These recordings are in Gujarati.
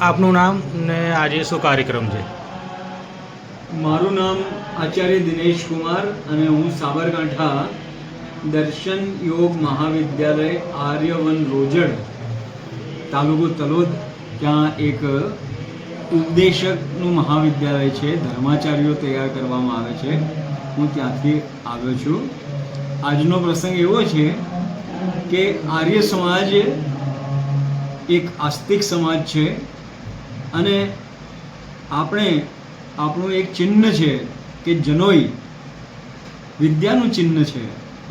આપનું નામ ને આજે શું કાર્યક્રમ છે? મારું નામ આચાર્ય દિનેશ કુમાર અને હું સાબરકાંઠા દર્શન યોગ મહાવિદ્યાલય આર્યવન રોજડ તાલુકો તલોદ, ત્યાં એક ઉપદેશકનું મહાવિદ્યાલય છે. ધર્માચાર્યો તૈયાર કરવામાં આવે છે. હું ત્યાંથી આવ્યો છું. આજનો પ્રસંગ એવો છે કે આર્ય સમાજ એક આસ્તિક સમાજ છે. અને આપણે આપણું એક ચિહ્ન છે કે જનોઈ. વિદ્યાનું ચિહ્ન છે.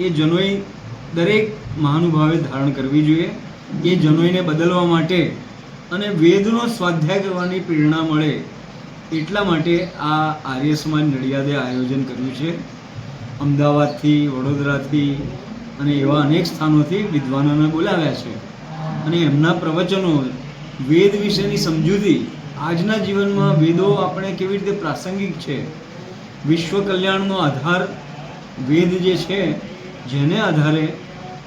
એ જનોઈ દરેક મહાનુભાવે ધારણ કરવી જોઈએ. એ જનોઈને બદલવા માટે અને વેદનો સ્વાધ્યાય કરવાની પ્રેરણા મળે એટલા માટે આ આર્ય સમાજ નડિયાદે આયોજન કર્યું છે. અમદાવાદથી, વડોદરાથી અને એવા અનેક સ્થાનોથી વિદ્વાનોને બોલાવ્યા છે. અને એમના પ્રવચનો વેદ વિશેની સમજૂતી આજના જીવનમાં વેદો આપણે કેવી રીતે પ્રાસંગિક છે? વિશ્વ કલ્યાણનો આધાર વેદ જે છે, જેને આધારે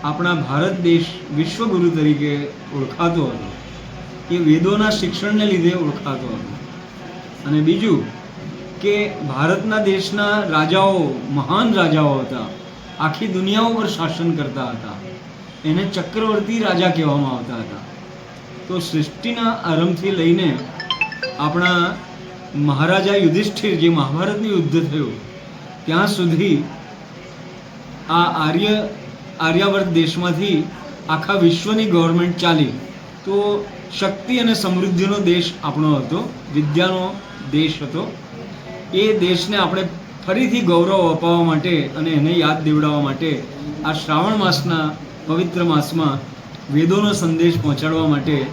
આપણા ભારત દેશ વિશ્વગુરુ તરીકે ઓળખાતો હતો. એ વેદોના શિક્ષણને લીધે ઓળખાતો હતો. અને બીજું કે ભારતના દેશના રાજાઓ મહાન રાજાઓ હતા. આખી દુનિયા ઉપર શાસન કરતા હતા. એને ચક્રવર્તી રાજા કહેવામાં આવતા હતા. તો સૃષ્ટિના આરંભથી લઈને આપણા મહારાજા યુધિષ્ઠિર જે મહાભારતનું યુદ્ધ થયું, ત્યાં સુધી આ આર્ય, આર્યાવર્ત દેશમાંથી આખા વિશ્વની ગવર્મેન્ટ ચાલી. તો શક્તિ અને સમૃદ્ધિનો દેશ આપણો હતો, વિદ્યાનો દેશ હતો. એ દેશને આપણે ફરીથી ગૌરવ અપાવવા માટે અને એને યાદ દેવડાવવા માટે આ શ્રાવણ માસના પવિત્ર માસમાં વેદોનો સંદેશ પહોંચાડવા માટે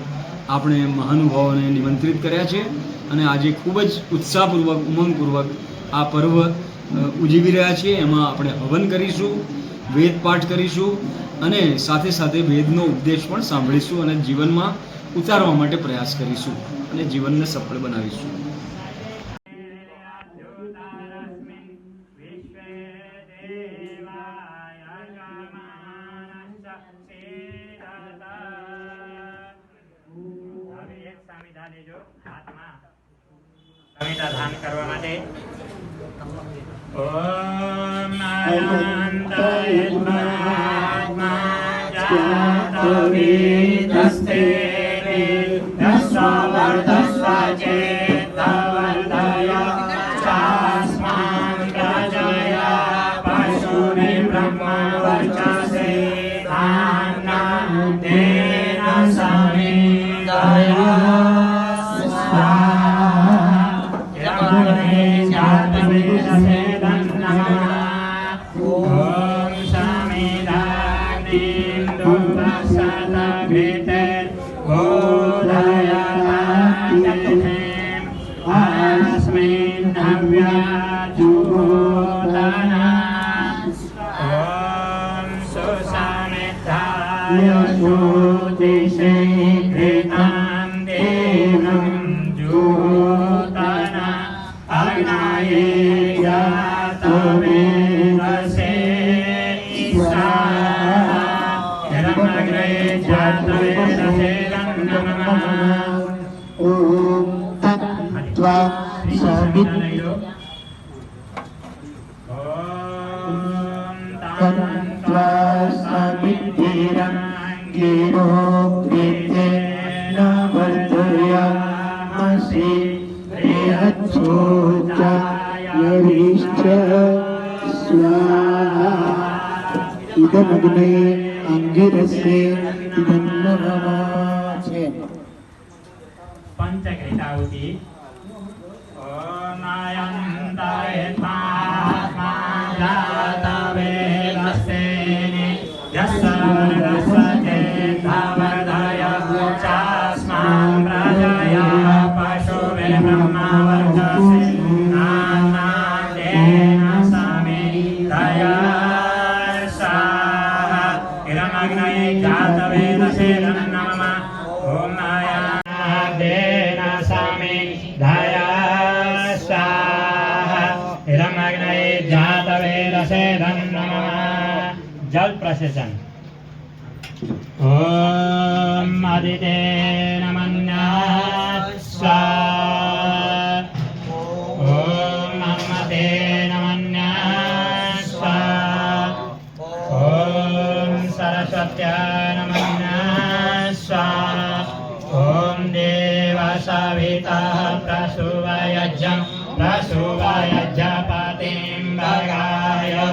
આપણે મહાનુભાવોને નિમંત્રિત કર્યા છે અને આજે ખૂબ જ ઉત્સાહપૂર્વક, ઉમંગપૂર્વક આ પર્વ ઉજવી રહ્યા છીએ. એમાં આપણે હવન કરીશું, વેદ પાઠ કરીશું અને સાથે સાથે વેદનો ઉપદેશ પણ સાંભળીશું અને જીવનમાં ઉતારવા માટે પ્રયાસ કરીશું અને જીવનને સફળ બનાવીશું. સંહિતા કરવા માટે ઓમ નારાયણાત્મા જાતવેદસ્તે દસ્વર્ધસ્વ ચેતવર્ધય ચાસ્માન પ્રજયા પશુને બ્રહ્મ વર્ચસે ધાના Yasmin Amya Jubutana Om Susamita Yasuti Sikritam Dinam Jubutana Agnaye Jatame Vase Isra Yeram Agnaye इदमग्ने अङ्गिरसे इदन्नमः છે પંચકૃતાવતી ઓમ નાયંતાય સ્વાહા जातवेदसेदं नमः जल प्रसेशन ॐ अदिते नमन्या स्वा ॐ नमते नमन्या स्वा ॐ सरस्वत्या नमन्या स्वा ॐ देवसवितः प्रसुवयजम् maso bayaya ya patimba ya ya